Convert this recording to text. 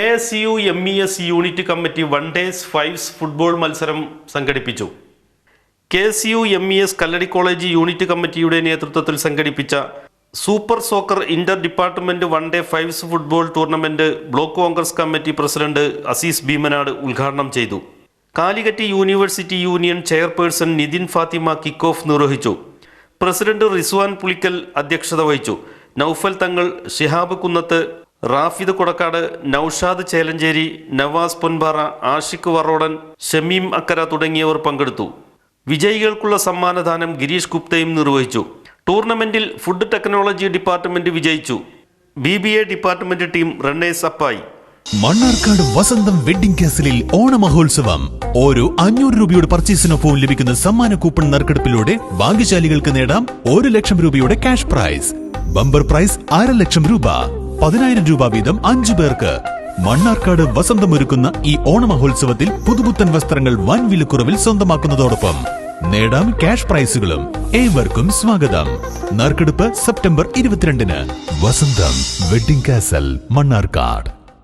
S U M E S unit committee one days fives football മത്സരം സംഘടിപ്പിച്ചു. K S U M E S Kalladi college unit കമ്മിറ്റിയുടെ നേതൃത്വത്തിൽ സംഘടിപ്പിച്ച super soccer inter department one day fives football tournament block Congress committee president Azeez Bheemanad ഉദ്ഘാടനം ചെയ്തു. Calicut university union chairperson Nithin Fathima kick off നിർവഹിച്ചു. President Rizwan Pulikkal അധ്യക്ഷത വഹിച്ചു. നൌഫൽ തങ്ങൾ ഷിഹാബ് കുന്നത്ത് റാഫിദ് കൊടക്കാട് നൌഷാദ് ചേലഞ്ചേരി നവാസ് പൊൻപാറ ആഷിഖ് വറോടൻ ഷമീം അക്കര തുടങ്ങിയവർ പങ്കെടുത്തു. വിജയികൾക്കുള്ള സമ്മാനദാനം ഗിരീഷ് ഗുപ്തയും നിർവഹിച്ചു. ടൂർണമെന്റിൽ ഫുഡ് ടെക്നോളജി ഡിപ്പാർട്ട്മെന്റ് വിജയിച്ചു. B B A department team runners അപ്പായി. Mannarkkad വസന്തം വെഡിംഗ് കാസലിൽ ഓണമഹോത്സവം. ഓരോ അഞ്ഞൂറ് രൂപയുടെ പർച്ചേസിനൊപ്പവും ലഭിക്കുന്ന സമ്മാന കൂപ്പൺ നറുക്കെടുപ്പിലൂടെ ഭാഗ്യശാലികൾക്ക് നേടാം ഒരു ലക്ഷം രൂപയുടെ ക്യാഷ് പ്രൈസ്. ബമ്പർ പ്രൈസ് അര ലക്ഷം രൂപ. പതിനായിരം രൂപ വീതം അഞ്ചു പേർക്ക് മണ്ണാർക്കാട് വസന്തമൊരുക്കുന്ന ഈ ഓണമഹോത്സവത്തിൽ പുതുപുത്തൻ വസ്ത്രങ്ങൾ വൻ വിലക്കുറവിൽ സ്വന്തമാക്കുന്നതോടൊപ്പം നേടാം ക്യാഷ് പ്രൈസുകളും. ഏവർക്കും സ്വാഗതം. നറുക്കെടുപ്പ് സെപ്റ്റംബർ ഇരുപത്തിരണ്ടിന് വസന്തം വെഡിംഗ് കാസൽ മണ്ണാർക്കാട്.